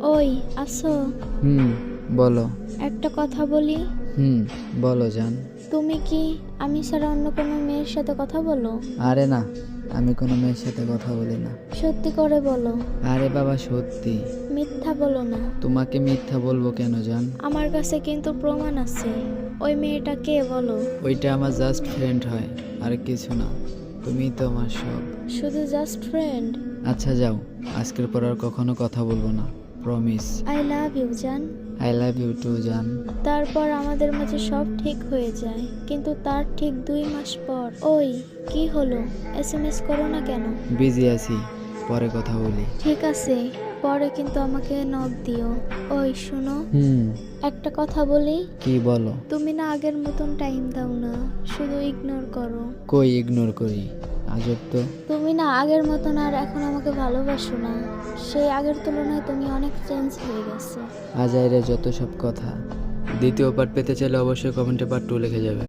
ওই আসো। হুম বলো। একটা কথা বলি? হুম বলো জান। তুমি কি আমি ছাড়া অন্য কোনো মেয়ের সাথে কথা বলো? আরে না আমি কোনো মেয়ের সাথে কথা বলি না। সত্যি করে বলো। আরে বাবা সত্যি। মিথ্যা বলো না। তোমাকে মিথ্যা বলব কেন জান? আমার কাছে কিন্তু প্রমাণ আছে। ওই মেয়েটা কে বলো? ওইটা আমার জাস্ট ফ্রেন্ড হয় আর কিছু না। তুমি তো আমার সব। শুধু জাস্ট ফ্রেন্ড আচ্ছা যাও আজকের পর আর কখনো কথা বলব না। প্রমিস আই লাভ ইউ জান আই লাভ ইউ টু জান তারপর আমাদের মাঝে সব ঠিক হয়ে যায় কিন্তু তার ঠিক দুই মাস পর। ওই কি হলো? এস এম এস করো না কেন? বিজি আছি পরে কথা বলি। ঠিক আছে পরে কিন্তু আমাকে নক দিও। ওই শুনো। হুম। একটা কথা বলি? কি বলো? তুমি না আগের মতন টাইম দাও না শুধু ইগনোর করো। কই ইগনোর করি? আজব তো আগের মতন আর এখন আমাকে ভালোবাসো না। সেই আগের তুলনায় তুমি অনেক চেঞ্জ হয়ে গেছো। আজাইরে যত সব কথা, দ্বিতীয় পার্ট পেতে চাইলে অবশ্যই কমেন্টে পার্ট টু লিখে যাবে।